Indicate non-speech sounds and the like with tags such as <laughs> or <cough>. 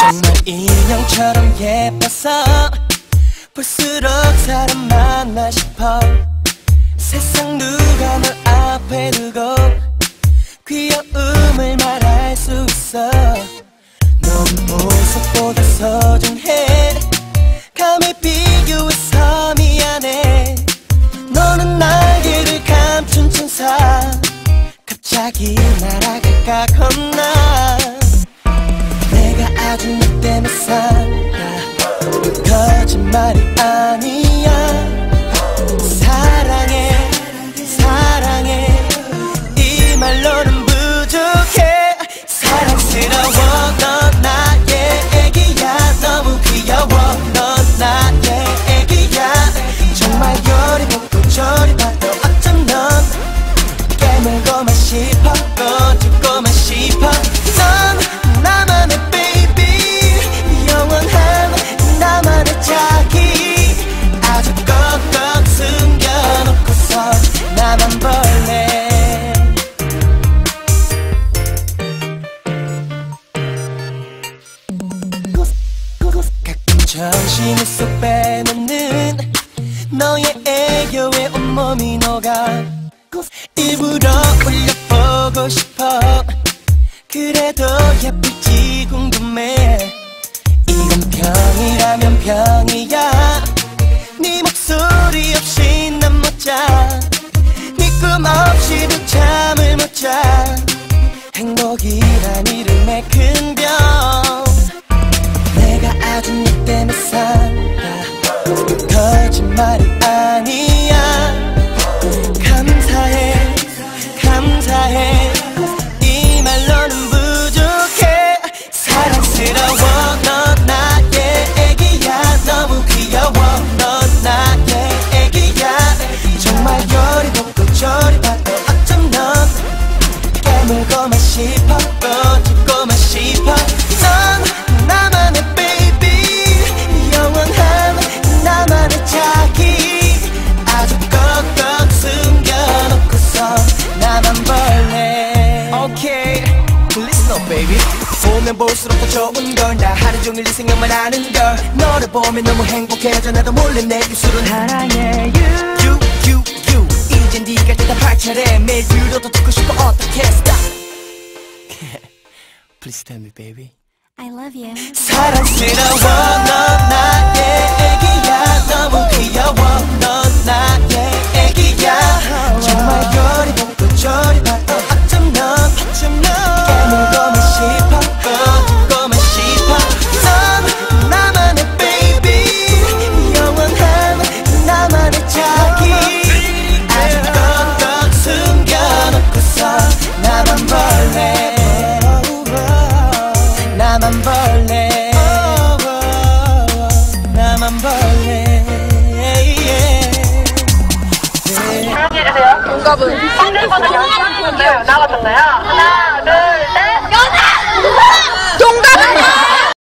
정말 인형처럼 예뻐서 볼수록 사람 만나 싶어. 세상 누가 널 앞에 두고 귀여움을 말할 수 있어. 넌 모습보다 소중해 말이 정신을 쏙 빼놓는 너의 애교에 온몸이 녹아 일부러 올려보고 싶어. 그래도 예쁠지 궁금해. 이건 병이라면 병이야. 네 목소리 없이 난 못 자. 네 꿈 없이도 잠을 못 자. 행복이란 이름의 큰 병. 내가 아주 너 때문에 산다 somebody 보면 볼수록 더 좋은 걸 나 하루 종일 네 생각만 하는 걸. 너를 보면 너무 행복해져. 나도 몰래 내 입술은 사랑해. You You, you, you 이젠 네가 됐다 발차례. 매일 들어도 듣고 싶어. 어떻게 stop? <laughs> Please tell me baby. I love you. 사랑스러워. 넌 나의 나왔던 거야? 하나, 둘.